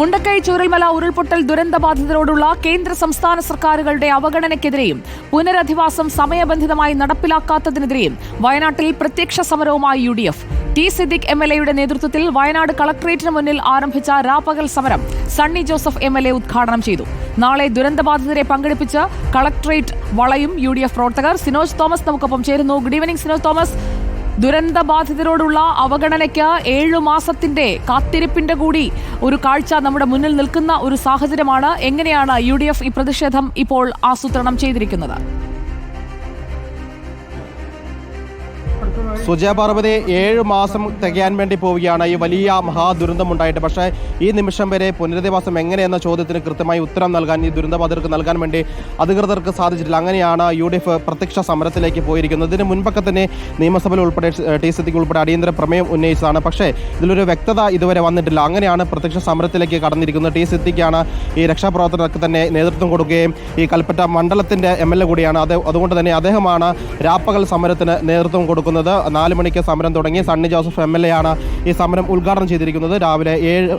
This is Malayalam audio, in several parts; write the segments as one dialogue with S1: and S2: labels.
S1: മുണ്ടക്കൈ ചൂരൽമല ഉരുൾപൊട്ടൽ ദുരന്ത ബാധിതരോടുള്ള കേന്ദ്ര സംസ്ഥാന സർക്കാരുകളുടെ അവഗണനയ്ക്കെതിരെയും പുനരധിവാസം സമയബന്ധിതമായി നടപ്പിലാക്കാത്തതിനെതിരെയും വയനാട്ടിൽ പ്രത്യക്ഷ സമരവുമായി U D F. T Siddique M L എയുടെ നേതൃത്വത്തിൽ വയനാട് കളക്ടറേറ്റിന് മുന്നിൽ ആരംഭിച്ച രാപ്പകൽ സമരം Sunny Joseph M L A ഉദ്ഘാടനം ചെയ്തു. നാളെ ദുരന്തബാധിതരെ പങ്കെടുപ്പിച്ച് കളക്ടറേറ്റ് വളയും യു ഡി എഫ് പ്രവർത്തകർ സിനോജ് തോമസ് നമുക്കൊപ്പം ചേരുന്നു. Good evening Sinoj Thomas. ദുരന്തബാധിതരോടുള്ള അവഗണനയ്ക്ക് ഏഴു മാസത്തിന്റെ കാത്തിരിപ്പിന്റെ കൂടി ഒരു കാഴ്ച നമ്മുടെ മുന്നിൽ നിൽക്കുന്ന ഒരു സാഹചര്യമാണ്. എങ്ങനെയാണ് യു ഈ പ്രതിഷേധം ഇപ്പോൾ ആസൂത്രണം ചെയ്തിരിക്കുന്നത്?
S2: സുജയ പാർവതി ഏഴ് മാസം തികയാൻ വേണ്ടി പോവുകയാണ്. ഈ വലിയ മഹാദുരന്തമുണ്ടായിട്ട്. പക്ഷേ ഈ നിമിഷം വരെ പുനരധിവാസം എങ്ങനെയെന്ന ചോദ്യത്തിന് കൃത്യമായി ഉത്തരം നൽകാൻ ഈ ദുരന്തബാധിതർക്ക് നൽകാൻ വേണ്ടി അധികൃതർക്ക് സാധിച്ചിട്ടില്ല. അങ്ങനെയാണ് യു ഡി എഫ് പ്രത്യക്ഷ സമരത്തിലേക്ക് പോയിരിക്കുന്നത്. ഇതിന് മുൻപൊക്കെ തന്നെ നിയമസഭയിൽ ഉൾപ്പെടെ ടി സിദ്ദിഖ് ഉൾപ്പെടെ അടിയന്തര പ്രമേയം ഉന്നയിച്ചതാണ്. പക്ഷേ ഇതിലൊരു വ്യക്തത ഇതുവരെ വന്നിട്ടില്ല. അങ്ങനെയാണ് പ്രത്യക്ഷ സമരത്തിലേക്ക് കടന്നിരിക്കുന്നത്. ടി സിദ്ദിഖാണ് ഈ രക്ഷാപ്രവർത്തകർക്ക് തന്നെ നേതൃത്വം കൊടുക്കുകയും ഈ കൽപ്പറ്റ മണ്ഡലത്തിന്റെ എം എൽ എ കൂടിയാണ്. അത് അതുകൊണ്ട് തന്നെ അദ്ദേഹമാണ് രാപ്പകൽ സമരത്തിന് നേതൃത്വം കൊടുക്കുന്നത്. നാല് മണിക്ക് സമരം തുടങ്ങി. Sunny Joseph M L A ആണ് ഈ സമരം ഉദ്ഘാടനം ചെയ്തിരിക്കുന്നത്. രാവിലെ ഏഴ്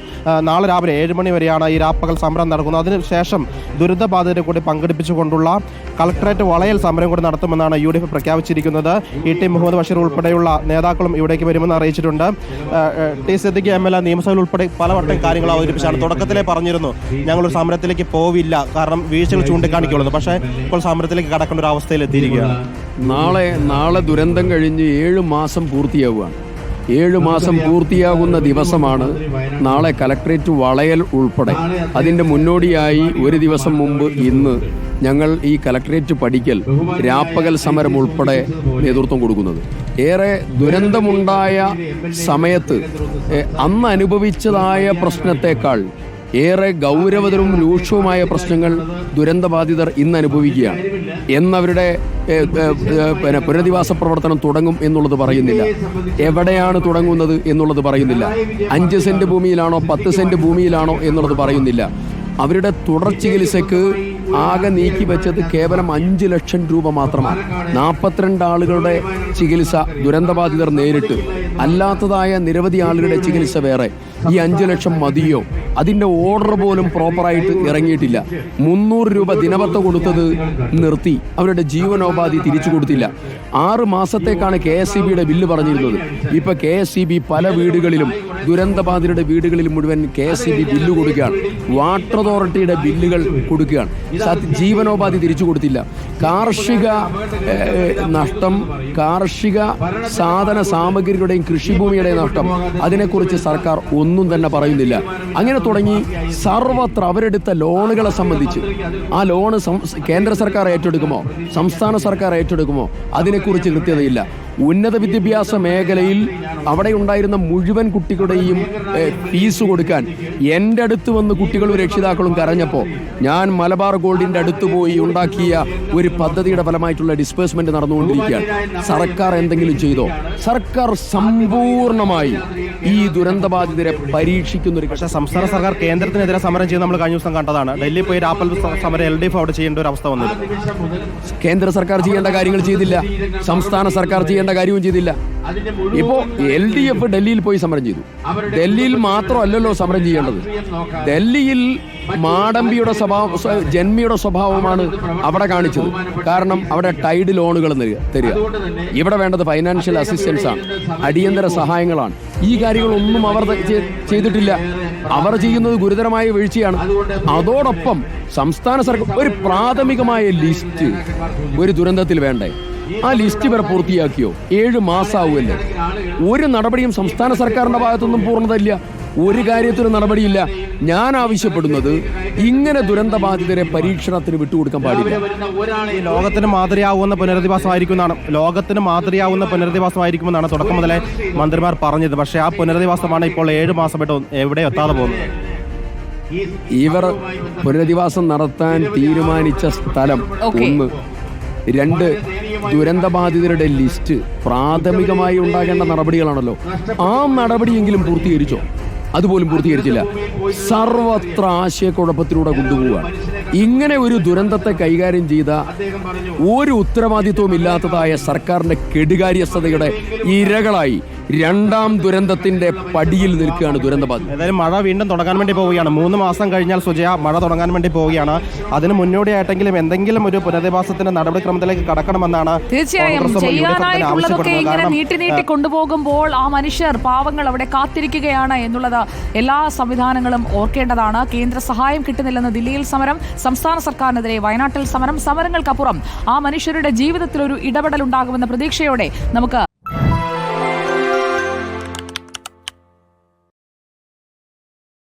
S2: നാളെ രാവിലെ ഏഴ് മണി വരെയാണ് ഈ രാപ്പകൽ സമരം നടക്കുന്നത്. അതിനുശേഷം ദുരിതബാധിതരെ കൂടി പങ്കെടുപ്പിച്ചുകൊണ്ടുള്ള കളക്ടറേറ്റ് വളയൽ സമരം കൂടി നടത്തുമെന്നാണ് യു ഡി എഫ് പ്രഖ്യാപിച്ചിരിക്കുന്നത്. ഇ ടി മുഹമ്മദ് ബഷീർ ഉൾപ്പെടെയുള്ള നേതാക്കളും ഇവിടേക്ക് വരുമെന്ന് അറിയിച്ചിട്ടുണ്ട്. T Siddique M L A നിയമസഭയിൽ ഉൾപ്പെടെ പലവട്ടം കാര്യങ്ങൾ അവതരിപ്പിച്ചാണ്. തുടക്കത്തിലേ പറഞ്ഞിരുന്നു ഞങ്ങളൊരു സമരത്തിലേക്ക് പോവില്ല. കാരണം വീഴ്ചകൾ ചൂണ്ടിക്കാണിക്കുള്ളത്. പക്ഷേ ഇപ്പോൾ സമരത്തിലേക്ക് കടക്കേണ്ട ഒരു അവസ്ഥയിൽ എത്തിയിരിക്കുകയാണ്
S3: നാളെ നാളെ ദുരന്തം കഴിഞ്ഞ് ഏഴ് മാസം പൂർത്തിയാവുകയാണ്. ഏഴ് മാസം പൂർത്തിയാകുന്ന ദിവസമാണ് നാളെ കലക്ട്രേറ്റ് വളയൽ ഉൾപ്പെടെ. അതിന്റെ മുന്നോടിയായി ഒരു ദിവസം മുമ്പ് ഇന്ന് ഞങ്ങൾ ഈ കലക്ട്രേറ്റ് പഠിക്കൽ രാപ്പകൽ സമരം ഉൾപ്പെടെ നേതൃത്വം കൊടുക്കുന്നത്. ഏറെ ദുരന്തമുണ്ടായ സമയത്ത് അന്ന് അനുഭവിച്ചതായ പ്രശ്നത്തെക്കാൾ ഏറെ ഗൗരവതരവും രൂക്ഷവുമായ പ്രശ്നങ്ങൾ ദുരന്തബാധിതർ ഇന്ന് അനുഭവിക്കുകയാണ്. എന്നവരുടെ പിന്നെ പുനരധിവാസ പ്രവർത്തനം തുടങ്ങും എന്നുള്ളത് പറയുന്നില്ല. എവിടെയാണ് തുടങ്ങുന്നത് എന്നുള്ളത് പറയുന്നില്ല. അഞ്ച് സെന്റ് ഭൂമിയിലാണോ പത്ത് സെന്റ് ഭൂമിയിലാണോ എന്നുള്ളത് പറയുന്നില്ല. അവരുടെ തുടർ ചികിത്സയ്ക്ക് ആകെ നീക്കി വെച്ചത് കേവലം അഞ്ച് ലക്ഷം രൂപ മാത്രമാണ്. നാൽപ്പത്തിരണ്ട് ആളുകളുടെ ചികിത്സ ദുരന്തബാധിതർ നേരിട്ട് അല്ലാത്തതായ നിരവധി ആളുകളുടെ ചികിത്സ വേറെ. ഈ അഞ്ചു ലക്ഷം മതിയോ? അതിന്റെ ഓർഡർ പോലും പ്രോപ്പറായിട്ട് ഇറങ്ങിയിട്ടില്ല. മുന്നൂറ് രൂപ ദിനവത്ത കൊടുത്തത് നിർത്തി. അവരുടെ ജീവനോപാധി തിരിച്ചു കൊടുത്തില്ല. ആറ് മാസത്തേക്കാണ് കെ എസ് സി ബിയുടെ ബില്ല് പറഞ്ഞിരുന്നത്. ഇപ്പൊ കെ എസ് സി ബി പല വീടുകളിലും ദുരന്തബാധിതരുടെ വീടുകളിൽ മുഴുവൻ K S C B bill കൊടുക്കുകയാണ്. വാട്ടർ അതോറിറ്റിയുടെ ബില്ലുകൾ കൊടുക്കുകയാണ്. ജീവനോപാധി തിരിച്ചു കൊടുത്തില്ല. കാർഷിക നഷ്ടം കാർഷിക സാധന സാമഗ്രികളുടെയും കൃഷിഭൂമിയുടെയും നഷ്ടം. അതിനെക്കുറിച്ച് സർക്കാർ ഒന്നും തന്നെ പറയുന്നില്ല. അങ്ങനെ തുടങ്ങി സർവത്ര അവരെടുത്ത ലോണുകളെ സംബന്ധിച്ച്. ആ ലോണ് കേന്ദ്ര സർക്കാർ ഏറ്റെടുക്കുമോ? സംസ്ഥാന സർക്കാർ ഏറ്റെടുക്കുമോ? അതിനെക്കുറിച്ച് കൃത്യതയില്ല. ഉന്നത വിദ്യാഭ്യാസ മേഖലയിൽ അവിടെ ഉണ്ടായിരുന്ന മുഴുവൻ കുട്ടികളുടെയും ഫീസ് കൊടുക്കാൻ എന്റെ അടുത്ത് വന്ന് കുട്ടികളും രക്ഷിതാക്കളും കരഞ്ഞപ്പോൾ ഞാൻ മലബാർ ഗോൾഡിന്റെ അടുത്ത് പോയി ഉണ്ടാക്കിയ ഒരു പദ്ധതിയുടെ ഫലമായിട്ടുള്ള ഡിസ്പേഴ്സ്മെന്റ് നടന്നുകൊണ്ടിരിക്കുകയാണ്. സർക്കാർ എന്തെങ്കിലും ചെയ്തോ? സർക്കാർ സമ്പൂർണമായി ഈ ദുരന്തബാധിതരെ പരീക്ഷിക്കുന്ന ഒരു
S2: പക്ഷേ സംസ്ഥാന സർക്കാർ കേന്ദ്രത്തിനെതിരെ സമരം ചെയ്യുന്ന നമ്മൾ കഴിഞ്ഞ ദിവസം കണ്ടതാണ്. ഡൽഹി പോയി രാപ്പൽ സമരം എൽ ഡി എഫ് അവിടെ ചെയ്യേണ്ട ഒരു അവസ്ഥ വന്നു
S3: കേന്ദ്ര സർക്കാർ ചെയ്യേണ്ട കാര്യങ്ങൾ ചെയ്തില്ല. സംസ്ഥാന സർക്കാർ ചെയ്യേണ്ട കാര്യവും ചെയ്തില്ല. ഇപ്പോ എൽ ഡി എഫ് ഡൽഹിയിൽ പോയി സമരം ചെയ്തു. ഡൽഹിയിൽ മാത്രമല്ലല്ലോ സമരം ചെയ്യേണ്ടത്. ഡൽഹിയിൽ മാടമ്പിയുടെ സ്വഭാവം സ്വ- ജന്മിയുടെ സ്വഭാവമാണ് അവിടെ കാണിച്ചത്. കാരണം അവിടെ ടൈഡ് ലോണുകൾ തരിക ഇവിടെ വേണ്ടത് ഫൈനാൻഷ്യൽ അസിസ്റ്റൻസ് ആണ്. അടിയന്തര സഹായങ്ങളാണ്. ഈ കാര്യങ്ങളൊന്നും അവർ ചെയ്തിട്ടില്ല. അവർ ചെയ്യുന്നത് ഗുരുതരമായ വീഴ്ചയാണ്. അതോടൊപ്പം സംസ്ഥാന സർക്കാർ ഒരു പ്രാഥമികമായ ലിസ്റ്റ് ഒരു ദുരന്തത്തിൽ വേണ്ടേ? ആ ലിസ്റ്റ് വരെ പൂർത്തിയാക്കിയോ? ഏഴ് മാസമാവുമല്ലേ ഒരു നടപടിയും സംസ്ഥാന സർക്കാരിന്റെ ഭാഗത്തൊന്നും പൂർണതയില്ല. ഒരു കാര്യത്തിനും നടപടിയില്ല. ഞാൻ ആവശ്യപ്പെടുന്നത് ഇങ്ങനെ ദുരന്ത ബാധിതരെ പരീക്ഷണത്തിന് വിട്ടുകൊടുക്കാൻ പാടില്ല.
S2: ലോകത്തിന് മാതൃയാവുന്ന പുനരധിവാസമായിരിക്കുമെന്നാണ് ലോകത്തിന് മാതൃയാവുന്ന പുനരധിവാസമായിരിക്കുമെന്നാണ് തുടക്കം മുതലേ മന്ത്രിമാർ പറഞ്ഞത്. പക്ഷേ ആ പുനരധിവാസമാണ് ഇപ്പോൾ ഏഴ് മാസമായിട്ട് എവിടെ എത്താതെ പോകുന്നത്.
S3: ഇവർ പുനരധിവാസം നടത്താൻ തീരുമാനിച്ച സ്ഥലം ഒന്ന് രണ്ട് ദുരന്തബാധിതരുടെ ലിസ്റ്റ് പ്രാഥമികമായി ഉണ്ടാകേണ്ട നടപടികളാണല്ലോ. ആ നടപടിയെങ്കിലും പൂർത്തീകരിച്ചോ? അതുപോലും പൂർത്തീകരിച്ചില്ല. സർവത്ര ആശയക്കുഴപ്പത്തിലൂടെ കൊണ്ടുപോവുകയാണ്. ഇങ്ങനെ ഒരു ദുരന്തത്തെ കൈകാര്യം ചെയ്ത ഒരു ഉത്തരവാദിത്വവും ഇല്ലാത്തതായ സർക്കാരിന്റെ കെടുകാര്യസ്ഥതയുടെ ഇരകളായി രണ്ടാം ദുരന്തത്തിന്റെ പടിയിൽ നിൽക്കുകയാണ് ദുരന്തബാധിതർ.
S2: ഏതായാലും മഴ വീണ്ടും തുടങ്ങാൻ വേണ്ടി പോവുകയാണ്. മൂന്ന് മാസം കഴിഞ്ഞാൽ സുജയ മഴ തുടങ്ങാൻ വേണ്ടി പോവുകയാണ്. അതിന് മുന്നോടിയായിട്ടെങ്കിലും എന്തെങ്കിലും ഒരു പുനരധിവാസത്തിന്റെ നടപടിക്രമത്തിലേക്ക് കടക്കണമെന്നാണ്
S1: തീർച്ചയായും ചെയ്യാനായിട്ടുള്ളതൊക്കെ ഇങ്ങനെ നീട്ടി നീട്ടി കൊണ്ടുപോകുമ്പോൾ ആ മനുഷ്യർ പാവങ്ങൾ അവിടെ കാത്തിരിക്കുകയാണ് എന്നുള്ളത് എല്ലാ സംവിധാനങ്ങളും ഓർക്കേണ്ടതാണ്. കേന്ദ്ര സഹായം കിട്ടുന്നില്ലെന്ന് ദില്ലിയിൽ സമരം സംസ്ഥാന സർക്കാരിനെതിരെ വയനാട്ടിൽ സമരം സമരങ്ങൾക്കപ്പുറം ആ മനുഷ്യരുടെ ജീവിതത്തിൽ ഒരു ഇടപെടൽ ഉണ്ടാകുമെന്ന പ്രതീക്ഷയോടെ നമുക്ക്